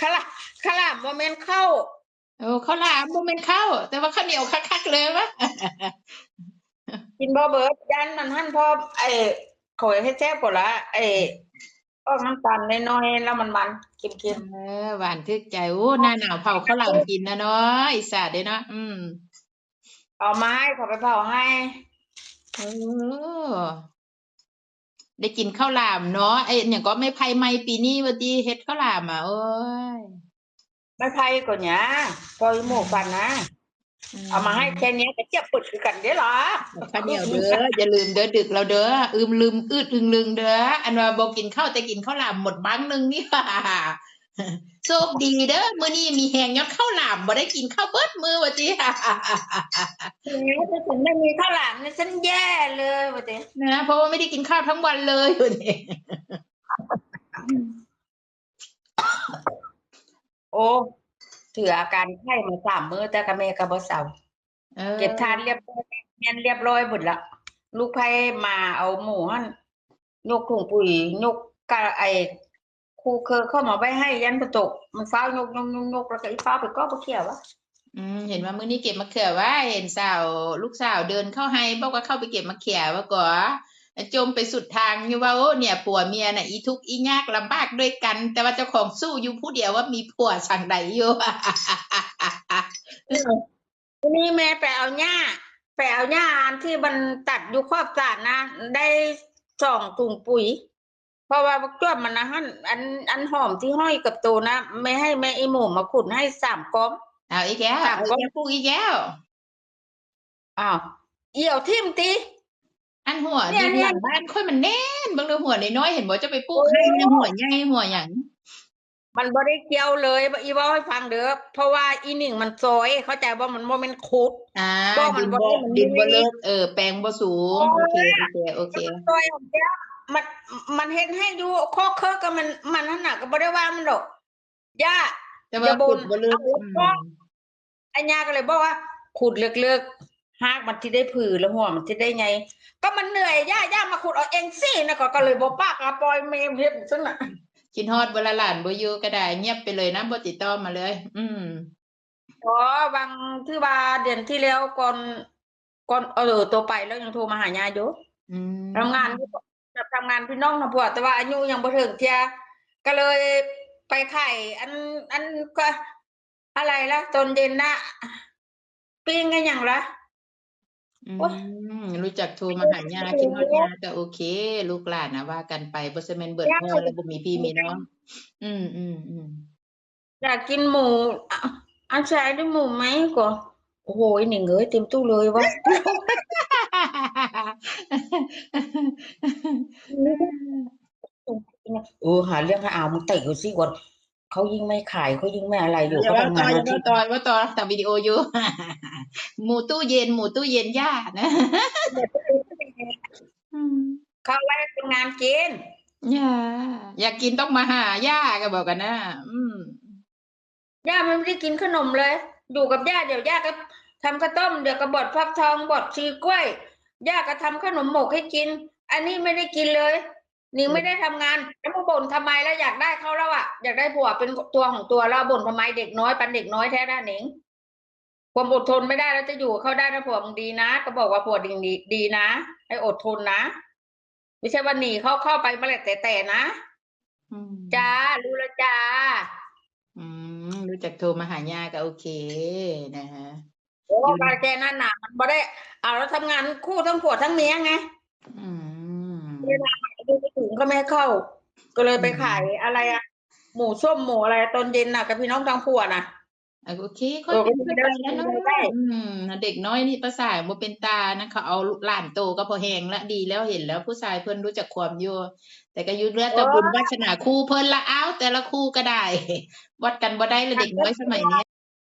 ข้าวหลามข้าวหลามโมเมนเข้าโอ้ข้าวหลามบ่แม่นข้าวแต่ว่าข้าวเหนียวคักๆเลยวะกินบ่เบิดยันมันหั่นพอไอ้ข่อยให้แซ่บกว่าละไอ้ออกน้ำตาลน้อยๆแล้วมันมันๆเค็มเออหวานทึกใจโอ้หน้าหนาวเผาข้าวหลามกินนะเนาะอีสานเด้เนาะอืมๆเอามาให้ขอไปเผาให้โอ้ ได้กินข้าวหลามเนาะไอ้เนี่ยก็ไม่ไผไหม้ปีนี้ว่าติเฮ็ดข้าวหลามอะโอ้ยไม่ไพ่ก่อนเนี้ยพอหมูฟันนะเอามาให้แค่เนี้ยก็เจ็บปวดคือกันเด้อเหรอข้าวเหนียวเด้ออย่าลืมเด้อดึกแล้วเด้ออืมลืมอืดอึงลึงเด้ออันว่าบ่กินข้าวแต่กินข้าวหลามหมดบังหนึงนี่ โชคดีเด้อมื้อนี้มีแหงยอดข้าวหลามบ่ได้กินข้าวเบิดมื้อว่าติถ้าฉันไม่มีข้าวหลามเนี่ยฉันแย่เลยว่าแต่นะเพราะว่าไม่ได้กินข้าวทั้งวันเลยวันนี้โอ้ถืออาการไข้มาสามมื้อแต่ก็แม่ก็บ่เศร้าเออเก็บทานเรียบร้อยแม่นเรียบร้อยหมดละลูกไผ่มาเอาหมูหั่นยกถุงปุ๋ยยกกะไอ้ ครูเคอเข้ามาไว้ให้ยันประตกมันฟ้าวยกยกยกยกแล้วก็อีฟ้าวไปก็บ่เกี่ยววะอืมเห็นว่ามื้อนี้เก็บมะเขือไว้เห็นสาวลูกสาวเดินเข้าให้บอกว่าเข้าไปเก็บมะเขือว่าก่อจมไปสุดทางอยู่ว่าโอ้เนี่ยผัวเมียน่ะอีทุกข์อียากลำบากด้วยกัน แต่ว่าเจ้าของสู้อยู่ผู้เดียวว่ามีผัวสั่งใดอยู่ทีนี้แม่ไปเอาหญ้าไปเอาหญ้าอันที่มันตัดอยู่ครอบสระนะได้สองถุงปุ๋ยเพ ราะว่าบักจ้วมมันนะฮั่นอันอันหอมที่ห้อยกับตัวนะไม่ให้แม่อีหมูมาขุดให้สามก้อมเอาอีกแล้วถามเอาว่าอีกแล้วปลูกอีกแล้วอ้าวเอี่ยวทิ่มตีอันหัวเนี่ยดินเนี่หยลังบ้านค่อยมันแน่นเบางเรื่องหัวน้อยๆเห็นบ่จะไปปลูกให้เนี่ยหัวใหญ่หัวหยังมันบ่ได้เกี่ยวเลยอีเว่าให้ฟังเด้อเพราะว่าอีหนึ่งมันซอยเข้าใจว่ามันโมเมนขุดอ่าบ่มันดินบ่บ่มันดินบ่มีเลิกเออแปลงบ่สูงโอเคโอเคโอเคมันซอยของเดียว มันมันเห็นให้อยู่ข้อเคอะกับมันมันนั่นน่ะก็บ่ได้ว่ามันหรอกย่าแต่อว่าย่าบ่ขุนดบ่เลิกเอาอืก็มอัญญาก็เลยบอกว่าขุดเลือกๆหากมันที่ได้ผือแล้วหัวมันที่ได้ไง ก็มันเหนื่อยย่าย่ามาขุดเอาเองสินะก็ก็เลยบ่ปากอะปล่อยเมมเฮ็ดซั่นน่ะคิดฮอดเวลาหลานบ่อยู่ก็ได้เงียบไปเลยนะบ่ติดต่อมาเลย อืมอ๋อบางที่ว่าเดือนที่แล้วก่อนก่อนเออตัวไปแล้วยังโทรมาหายาอยู่อืมทำงานอยู่ แบบทำงานพี่น้องนะพวกแต่ว่าอายุยังบ่ถึงเทียก็เลยไปไข่อันอันก็อะไรละตอนเย็นนะปิ้งกันอย่างละอืโอ๊ยมรู้จักโทรมาหาญาคิดฮอดญาก็โอเค ลูกหลานนะว่ากันไปบ่ซันแม่นเบิดญาพ่อแล้วบ่มีพี่มีน้องอืมอืมอืมอยากกินหมูอะอันใช้ด้วยหมูไหมก็โอ้โหไอ้หนึ่งเอ้ยเต็มตู้เลยวะ เออหาเรื่องให้อาวมึงเตะกูสิก่อนเขายิ่งไม่ขายเขายิ่งไม่อะไรอยู่อย่าเขาว่าทำต่งาอนอย่าอาทิว่าตย์ต่อว่าต่อทำวิดีโออยู่ หมูตู้เย็นหมูตู้เย็นย่านะอืมเขาไล่เป็นงานกินย่าอยากกินต้องมาหาย่าก็บอกกันนะอืมย่ามันไม่ได้กินขนมเลย อยู่กับย่าเดี๋ยวย่าก็ทำข้าวต้มเดี๋ยวก็บดฟักทองบดชีกล้วยย่าก็ทำขนมหมกให้กิน อันนี้ไม่ได้กินเลย นิงไม่ได้ทำงานแล้วมาบ่นทำไมแล้วอยากได้เขาแล้วอะอยากได้ผัวเป็นตัวของตัวแล้วบ่นทำไมเด็กน้อยปันเด็กน้อยแท้ด้านหนิงความอดทนไม่ได้แล้วจะอยู่กับเขาได้ถ้าผัวมึงดีนะ ก็บอกว่าผัวดีดีดีนะ ให้อดทนนะ ไม่ใช่ว่าหนีเขาเข้าไปเมื่อไหร่แต่แต่นะอืมจ้ารู้แล้วจ้า อืมรู้จักโทรมาหาย่าก็โอเคนะฮะโอ้การแกนั่นน่ะมันบ่ได้เอาแล้วทำงานคู่ทั้งผัวทั้งเมียไงอืม ดูไปถึงก็ไม่ให้เข้า ก็เลยไปขายอะไรอะหมูส้มหมูอะไรตอนเย็นน่ะกับพี่น้องทางผัวน่ะอะโอเคค่อยเออเป็นค่อยไปแล้วเนาะได้อืมเด็กน้อยนี่ภาษาบ่เป็นตานะเขาเอาหลานโตก็พอแหงละดีแล้วเห็นแล้วผู้ชายเพิ่นรู้จักความอยู่แต่ก็อยุ่เรื่องแต่บุญวาสนาคู่เพิ่นละเอ้าแต่ละคู่ก็ได้วัดกันบ่ได้ละเด็กน้อยสมัยนี้